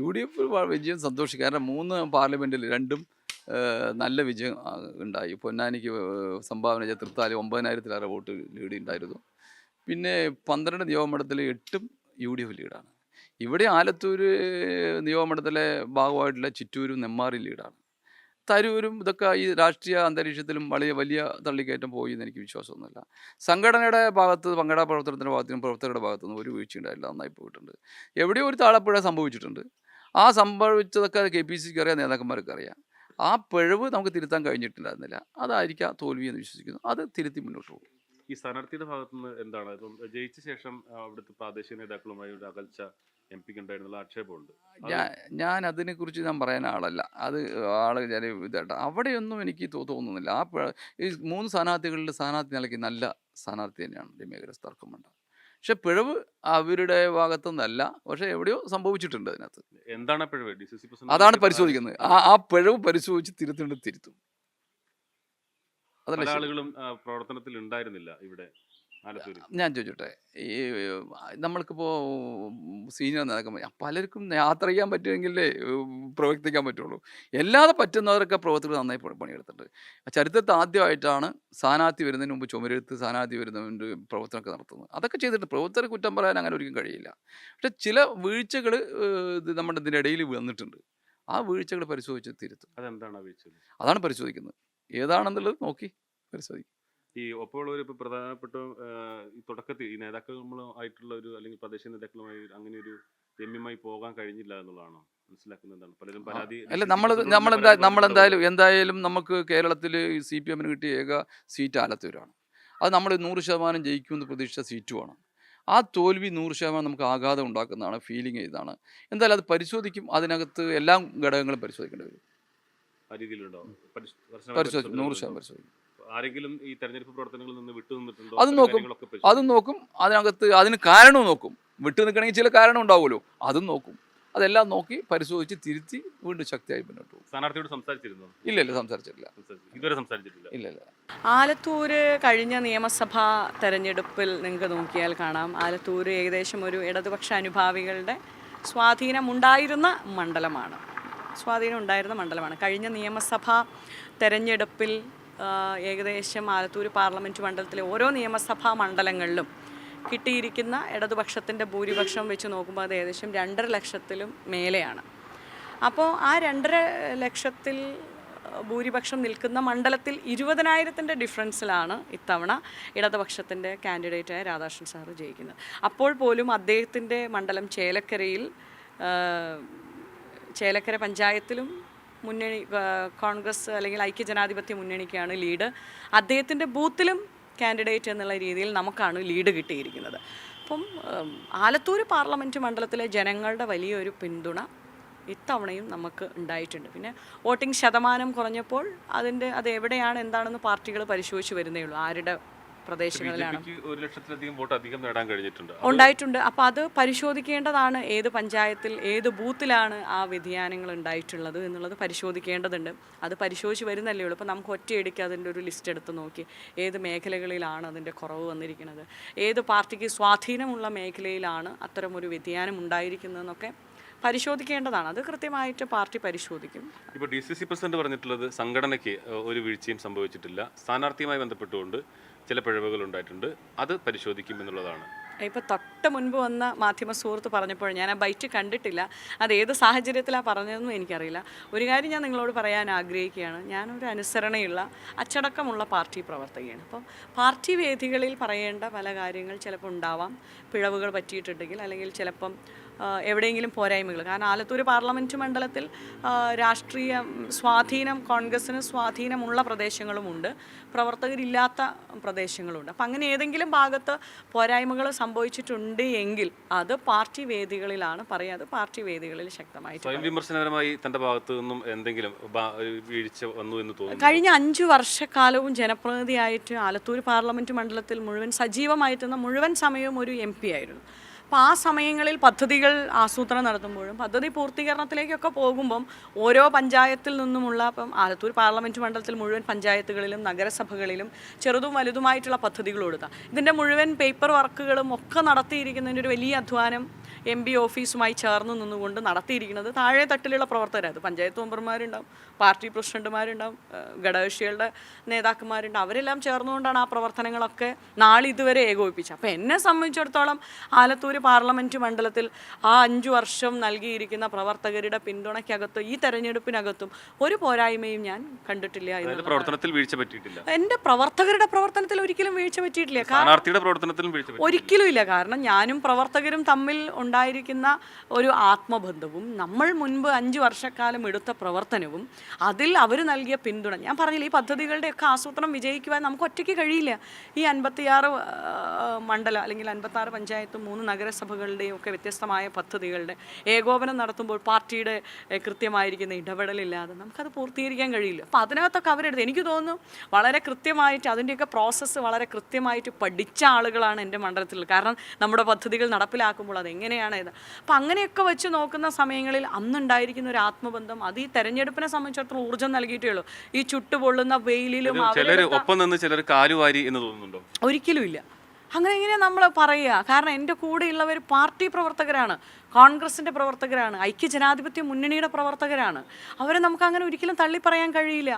U D F വിജയം സന്തോഷിക്കും. കാരണം മൂന്ന് പാർലമെന്റിൽ രണ്ടും നല്ല വിജയം ഉണ്ടായി. പൊന്നാനിക്ക് സംഭാവന ചെയ്ത തൃത്താലി ഒമ്പതിനായിരത്തിലേറെ വോട്ട് ലീഡ് ഉണ്ടായിരുന്നു. പിന്നെ പന്ത്രണ്ട് നിയമമണ്ഡലത്തിൽ എട്ടും യു ഡി എഫ് ലീഡാണ്. ഇവിടെ ആലത്തൂർ നിയമമണ്ഡലത്തിലെ ഭാഗമായിട്ടുള്ള ചിറ്റൂരും നെമ്മാറി ലീഡാണ്. തരൂരും ഇതൊക്കെ ഈ രാഷ്ട്രീയ അന്തരീക്ഷത്തിലും വലിയ വലിയ തള്ളിക്കയറ്റം പോയി എന്ന് എനിക്ക് വിശ്വാസമൊന്നുമില്ല. സംഘടനയുടെ ഭാഗത്ത് പങ്കട പ്രവർത്തനത്തിന്റെ ഭാഗത്തും പ്രവർത്തകരുടെ ഭാഗത്തു നിന്ന് ഒരു വീഴ്ച ഉണ്ടായില്ല നന്നായി പോയിട്ടുണ്ട്. എവിടെയോ ഒരു താളപ്പുഴ സംഭവിച്ചിട്ടുണ്ട്. ആ സംഭവിച്ചതൊക്കെ കെ പി സിക്ക് അറിയാം നേതാക്കന്മാർക്ക് അറിയാം. ആ പിഴവ് നമുക്ക് തിരുത്താൻ കഴിഞ്ഞിട്ടുണ്ടായിരുന്നില്ല അതായിരിക്കാം തോൽവി എന്ന് വിശ്വസിക്കുന്നു. അത് തിരുത്തി മുന്നോട്ട് പോകും. ഈ സ്ഥാനാർത്ഥിയുടെ ഭാഗത്തുനിന്ന് എന്താണ്? ഇപ്പം ജയിച്ച ശേഷം അവിടുത്തെ പ്രാദേശിക നേതാക്കളുമായി ഒരു അകൽച്ച എം പിക്ക് ഉണ്ടായിരുന്നുള്ള ആക്ഷേപമുണ്ട്. ഞാൻ ഞാൻ അതിനെക്കുറിച്ച് ഞാൻ പറയാൻ ആളല്ല. അത് ആൾ ഞാൻ ഇതായിട്ട് അവിടെയൊന്നും എനിക്ക് തോന്നുന്നില്ല. ആ ഈ മൂന്ന് സ്ഥാനാർത്ഥികളിൽ സ്ഥാനാർത്ഥി നിലയ്ക്ക് നല്ല സ്ഥാനാർത്ഥി തന്നെയാണ് രമ്യഗ്രസ് തർക്കം വേണ്ട പക്ഷെ പിഴവ് അവരുടെ ഭാഗത്തു നിന്നല്ല പക്ഷെ എവിടെയോ സംഭവിച്ചിട്ടുണ്ട് അതിനകത്ത്. എന്താണ് പിഴവ്? അതാണ് പരിശോധിക്കുന്നത്. ആ ആ പിഴവ് പരിശോധിച്ച് തിരുത്തേണ്ടത് തിരുത്തും. ആളുകളും പ്രവർത്തനത്തിൽ ഉണ്ടായിരുന്നില്ല ഇവിടെ. ഞാൻ ചോദിച്ചോട്ടെ ഈ നമ്മൾക്കിപ്പോൾ സീനിയർ നടക്കുമ്പോൾ പലർക്കും യാത്ര ചെയ്യാൻ പറ്റുമെങ്കിലേ പ്രവർത്തിക്കാൻ പറ്റുള്ളൂ. എല്ലാതെ പറ്റുന്നവരൊക്കെ പ്രവർത്തകർ നന്നായി പണി- പണിയെടുത്തിട്ടുണ്ട്. ചരിത്രത്തിൽ ആദ്യമായിട്ടാണ് സ്ഥാനാർത്ഥി വരുന്നതിന് മുമ്പ് ചുമരെടുത്ത് സ്ഥാനാർത്ഥി വരുന്നതിന്റെ പ്രവർത്തനമൊക്കെ നടത്തുന്നത്. അതൊക്കെ ചെയ്തിട്ട് പ്രവർത്തകർ കുറ്റം പറയാൻ അങ്ങനെ ഒരിക്കലും കഴിയില്ല. പക്ഷെ ചില വീഴ്ചകൾ ഇത് നമ്മുടെ ഇതിന്റെ ഇടയിൽ വന്നിട്ടുണ്ട്. ആ വീഴ്ചകൾ പരിശോധിച്ച് തിരുത്തും. അതെന്താണ് വീഴ്ച അതാണ് പരിശോധിക്കുന്നത്. ഏതാണെന്നുള്ളത് നോക്കി പരിശോധിക്കും. ഈ ഒപ്പമുള്ളവർ ഇപ്പോൾ പ്രധാനപ്പെട്ട ഈ തുടക്കത്തിൽ ഈ നേതാക്കളും ആയിട്ടുള്ള ഒരു അല്ലെങ്കിൽ പ്രദേശ നേതാക്കളുമായി അങ്ങനെ ഒരു രമ്യമായി പോകാൻ കഴിഞ്ഞില്ല എന്നുള്ളതാണോ? അല്ല നമ്മൾ നമ്മളെന്താ നമ്മളെന്തായാലും എന്തായാലും നമുക്ക് കേരളത്തിൽ സി പി എമ്മിന് കിട്ടിയ ഏക സീറ്റ് ആലത്തൂരാണ്. അത് നമ്മൾ നൂറ് ശതമാനം ജയിക്കുമെന്ന് പ്രതീക്ഷിച്ച സീറ്റുമാണ് ആ തോൽവി നൂറ് ശതമാനം നമുക്ക് ആഘാതം ഉണ്ടാക്കുന്നതാണ് ഫീലിംഗ് ഇതാണ് എന്തായാലും അത് പരിശോധിക്കും അതിനകത്ത് എല്ലാ ഘടകങ്ങളും പരിശോധിക്കേണ്ടി വരും. പരിശോധിക്കും നൂറ് ശതമാനം പരിശോധിക്കും. ആരെങ്കിലും ഈ തെരഞ്ഞെടുപ്പ് പ്രവർത്തനങ്ങളിൽ നിന്ന് വിട്ടു നിന്നിട്ടുണ്ടോ? അത് നോക്കും. അത് നോക്കും. അതിനകത്ത് അതിന് കാരണവും നോക്കും. വിട്ടു നിൽക്കണമെങ്കിൽ ചില കാരണം ഉണ്ടാവുമല്ലോ. അതും നോക്കും. അതെല്ലാം നോക്കി പരിശോധിച്ച് തിരുത്തി വീണ്ടും ശക്തിയായി മുന്നോട്ട് പോകും. സ്ഥാനാർത്ഥിയോട് സംസാരിച്ചിരുന്നോ? ഇല്ല ഇല്ല സംസാരിച്ചിട്ടില്ല. ഇതുവരെ സംസാരിച്ചിട്ടില്ല. ഇല്ല ഇല്ല. ആലത്തൂര് കഴിഞ്ഞ നിയമസഭാ തെരഞ്ഞെടുപ്പിൽ നിങ്ങൾക്ക് നോക്കിയാൽ കാണാം. ആലത്തൂര് ഏകദേശം ഒരു ഇടതുപക്ഷ അനുഭാവികളുടെ സ്വാധീനമുണ്ടായിരുന്ന മണ്ഡലമാണ്. സ്വാധീനം ഉണ്ടായിരുന്ന മണ്ഡലമാണ്. കഴിഞ്ഞ നിയമസഭാ തെരഞ്ഞെടുപ്പിൽ ഏകദേശം ആലത്തൂർ പാർലമെന്റ് മണ്ഡലത്തിലെ ഓരോ നിയമസഭാ മണ്ഡലങ്ങളിലും കിട്ടിയിരിക്കുന്ന ഇടതുപക്ഷത്തിന്റെ ഭൂരിപക്ഷം വെച്ച് നോക്കുമ്പോൾ അത് ഏകദേശം രണ്ടര ലക്ഷത്തിലും മേലെയാണ്. അപ്പോൾ ആ രണ്ടര ലക്ഷത്തിൽ ഭൂരിപക്ഷം നിൽക്കുന്ന മണ്ഡലത്തിൽ ഇരുപതിനായിരത്തിന്റെ ഡിഫറൻസിലാണ് ഇത്തവണ ഇടതുപക്ഷത്തിന്റെ കാൻഡിഡേറ്റായ രാധാകൃഷ്ണൻ സാറ് ജയിക്കുന്നത്. അപ്പോൾ പോലും അദ്ദേഹത്തിന്റെ മണ്ഡലം ചേലക്കരയിൽ ചേലക്കര പഞ്ചായത്തിലും മുന്നണി കോൺഗ്രസ് അല്ലെങ്കിൽ ഐക്യ ജനാധിപത്യ മുന്നണിക്കാണ് ലീഡ്. അദ്ദേഹത്തിന്റെ ബൂത്തിലും കാൻഡിഡേറ്റ് എന്നുള്ള രീതിയിൽ നമുക്കാണ് ലീഡ് കിട്ടിയിരിക്കുന്നത്. അപ്പം ആലത്തൂർ പാർലമെന്റ് മണ്ഡലത്തിലെ ജനങ്ങളുടെ വലിയൊരു പിന്തുണ ഇത്തവണയും നമുക്ക് ഉണ്ടായിട്ടുണ്ട്. പിന്നെ വോട്ടിംഗ് ശതമാനം കുറഞ്ഞപ്പോൾ അതിന്റെ അത് എവിടെയാണ് എന്താണെന്ന് പാർട്ടികൾ പരിശോധിച്ച് വരുന്നേ ഉള്ളൂ. ആരുടെ പ്രദേശങ്ങളിലാണ്. ഒരു ലക്ഷത്തിലധികം വോട്ട് അധികം നേടാൻ കഴിഞ്ഞിട്ടുണ്ട്. ഉണ്ടായിട്ടുണ്ട്. അപ്പോൾ അത് പരിശോധിക്കേണ്ടതാണ് ഏത് പഞ്ചായത്തിൽ ഏത് ബൂത്തിലാണ് ആ വ്യതിയാനങ്ങൾ ഉണ്ടായിട്ടുള്ളത് എന്നുള്ളത് പരിശോധിക്കേണ്ടതുണ്ട്. അത് പരിശോധിച്ച് വരുന്നല്ലേ ഉള്ളൂ. അപ്പോൾ നമുക്ക് ഒറ്റയടിക്ക് അതിന്റെ ഒരു ലിസ്റ്റ് എടുത്ത് നോക്കി. ഏത് മേഖലകളിലാണ് അതിന്റെ കുറവ് വന്നിരിക്കുന്നത്? ഏത് പാർട്ടിക്ക് സ്വാധീനമുള്ള മേഖലയിലാണ് അത്തരമൊരു വ്യതിയാനം ഉണ്ടായിരിക്കുന്നതെന്നൊക്കെ പരിശോധിക്കേണ്ടതാണ്. അത് കൃത്യമായിട്ട് പാർട്ടി പരിശോധിക്കും. ഇപ്പോൾ ഡി സി സി പ്രസിഡന്റ് പറഞ്ഞിട്ടുള്ളത് സംഘടനയ്ക്ക് ഒരു വീഴ്ചയും സംഭവിച്ചിട്ടില്ല. സ്ഥാനാർത്ഥിയുമായി ബന്ധപ്പെട്ടുകൊണ്ട് ചില പിഴവുകൾ ഉണ്ടായിട്ടുണ്ട്. അത് പരിശോധിക്കും എന്നുള്ളതാണ്. ഇപ്പോൾ തൊട്ട് മുൻപ് വന്ന മാധ്യമ സുഹൃത്ത് പറഞ്ഞപ്പോൾ ഞാൻ ആ ബൈറ്റ് കണ്ടിട്ടില്ല. അത് ഏത് സാഹചര്യത്തിലാണ് പറഞ്ഞതെന്നും എനിക്കറിയില്ല. ഒരു കാര്യം ഞാൻ നിങ്ങളോട് പറയാൻ ആഗ്രഹിക്കുകയാണ്. ഞാനൊരു അനുസരണയുള്ള അച്ചടക്കമുള്ള പാർട്ടി പ്രവർത്തകയാണ്. അപ്പോൾ പാർട്ടി വേദികളിൽ പറയേണ്ട പല കാര്യങ്ങൾ ചിലപ്പോൾ ഉണ്ടാവാം. പിഴവുകൾ പറ്റിയിട്ടുണ്ടെങ്കിൽ അല്ലെങ്കിൽ ചിലപ്പം എവിടെയെങ്കിലും പോരായ്മകൾ. കാരണം ആലത്തൂർ പാർലമെന്റ് മണ്ഡലത്തിൽ രാഷ്ട്രീയ സ്വാധീനം കോൺഗ്രസ്സിന് സ്വാധീനമുള്ള പ്രദേശങ്ങളുമുണ്ട്. പ്രവർത്തകരില്ലാത്ത പ്രദേശങ്ങളുണ്ട്. അപ്പം അങ്ങനെ ഏതെങ്കിലും ഭാഗത്ത് പോരായ്മകൾ സംഭവിച്ചിട്ടുണ്ട് എങ്കിൽ അത് പാർട്ടി വേദികളിലാണ് പറയുക അത് പാർട്ടി വേദികളിൽ ശക്തമായി സ്വയം വിമർശനപരമായി തന്റെ ഭാഗത്തു നിന്നും എന്തെങ്കിലും വീഴ്ച വന്നു എന്ന് തോന്നുന്നു? കഴിഞ്ഞ അഞ്ചു വർഷക്കാലവും ജനപ്രതിനിധിയായിട്ട് ആലത്തൂർ പാർലമെന്റ് മണ്ഡലത്തിൽ മുഴുവൻ സജീവമായിട്ടുന്ന മുഴുവൻ സമയവും ഒരു എം പി ആയിരുന്നു. അപ്പോൾ ആ സമയങ്ങളിൽ പദ്ധതികൾ ആസൂത്രണം നടത്തുമ്പോഴും പദ്ധതി പൂർത്തീകരണത്തിലേക്കൊക്കെ പോകുമ്പം ഓരോ പഞ്ചായത്തിൽ നിന്നുമുള്ള ഇപ്പം ആലത്തൂർ പാർലമെന്റ് മണ്ഡലത്തിൽ മുഴുവൻ പഞ്ചായത്തുകളിലും നഗരസഭകളിലും ചെറുതും വലുതുമായിട്ടുള്ള പദ്ധതികൾ കൊടുത്താൽ ഇതിന്റെ മുഴുവൻ പേപ്പർ വർക്കുകളും ഒക്കെ നടത്തിയിരിക്കുന്നതിന്റെ ഒരു വലിയ അധ്വാനം എം പി ഓഫീസുമായി ചേർന്ന് നിന്നുകൊണ്ട് നടത്തിയിരിക്കുന്നത്. താഴെ തട്ടിലുള്ള പ്രവർത്തകർ അത് പഞ്ചായത്ത് മെമ്പർമാരുണ്ടാവും പാർട്ടി പ്രസിഡന്റുമാരുണ്ടാവും ഘടകക്ഷികളുടെ ഘടകകക്ഷികളുടെ നേതാക്കന്മാരുണ്ട് അവരെല്ലാം ചേർന്നുകൊണ്ടാണ് ആ പ്രവർത്തനങ്ങളൊക്കെ നാളിതുവരെ ഏകോപിപ്പിച്ചത്. അപ്പോൾ എന്നെ സംബന്ധിച്ചിടത്തോളം ആലത്തൂർ പാർലമെന്റ് മണ്ഡലത്തിൽ ആ അഞ്ചു വർഷം നൽകിയിരിക്കുന്ന പ്രവർത്തകരുടെ പിന്തുണയ്ക്കകത്ത് ഈ തെരഞ്ഞെടുപ്പിനകത്തും ഒരു പോരായ്മയും ഞാൻ കണ്ടിട്ടില്ല പ്രവർത്തനത്തിൽ വീഴ്ച പറ്റിയിട്ടില്ല. എന്റെ പ്രവർത്തകരുടെ പ്രവർത്തനത്തിൽ ഒരിക്കലും വീഴ്ച പറ്റിയിട്ടില്ല. സ്ഥാനാർത്ഥിയുടെ പ്രവർത്തനത്തിലും ഒരിക്കലും ഇല്ല. കാരണം ഞാനും പ്രവർത്തകരും തമ്മിൽ ഉണ്ടായിരിക്കുന്ന ഒരു ആത്മബന്ധവും നമ്മൾ മുൻപ് അഞ്ച് വർഷക്കാലം എടുത്ത പ്രവർത്തനവും അതിൽ അവർ നൽകിയ പിന്തുണ. ഞാൻ പറഞ്ഞില്ല ഈ പദ്ധതികളുടെയൊക്കെ ആസൂത്രണം വിജയിക്കുവാൻ നമുക്ക് ഒറ്റയ്ക്ക് കഴിയില്ല. ഈ അൻപത്തിയാറ് മണ്ഡലം അല്ലെങ്കിൽ അൻപത്താറ് പഞ്ചായത്ത് മൂന്ന് നഗരസഭകളുടെയും ഒക്കെ വ്യത്യസ്തമായ പദ്ധതികളുടെ ഏകോപനം നടത്തുമ്പോൾ പാർട്ടിയുടെ കൃത്യമായിരിക്കുന്ന ഇടപെടലില്ലാതെ നമുക്കത് പൂർത്തീകരിക്കാൻ കഴിയില്ല. അപ്പോൾ അതിനകത്തൊക്കെ അവരെടുത്ത് എനിക്ക് തോന്നുന്നു വളരെ കൃത്യമായിട്ട് അതിന്റെയൊക്കെ പ്രോസസ്സ് വളരെ കൃത്യമായിട്ട് പഠിച്ച ആളുകളാണ് എന്റെ മണ്ഡലത്തിൽ കാരണം നമ്മുടെ പദ്ധതികൾ നടപ്പിലാക്കുമ്പോൾ അത് എങ്ങനെയാണ് ഇത്. അപ്പം അങ്ങനെയൊക്കെ വെച്ച് നോക്കുന്ന സമയങ്ങളിൽ അന്നുണ്ടായിരിക്കുന്ന ഒരു ആത്മബന്ധം അത് ഈ തെരഞ്ഞെടുപ്പിനെ സംബന്ധിച്ചിടത്തോളം ഊർജം നൽകിയിട്ടേ ഉള്ളൂ ഈ ചുട്ടുപൊള്ളുന്ന വെയിലിലും ചിലർ ഒപ്പം നിന്ന് ചിലർ കാലുവാരി എന്ന് തോന്നുന്നുണ്ടോ? ഒരിക്കലും ഇല്ല. അങ്ങനെ എങ്ങനെയാ നമ്മൾ പറയുക. കാരണം എന്റെ കൂടെയുള്ളവർ പാർട്ടി പ്രവർത്തകരാണ് കോൺഗ്രസിന്റെ പ്രവർത്തകരാണ് ഐക്യ ജനാധിപത്യ മുന്നണിയുടെ പ്രവർത്തകരാണ്. അവരെ നമുക്ക് അങ്ങനെ ഒരിക്കലും തള്ളി പറയാൻ കഴിയില്ല.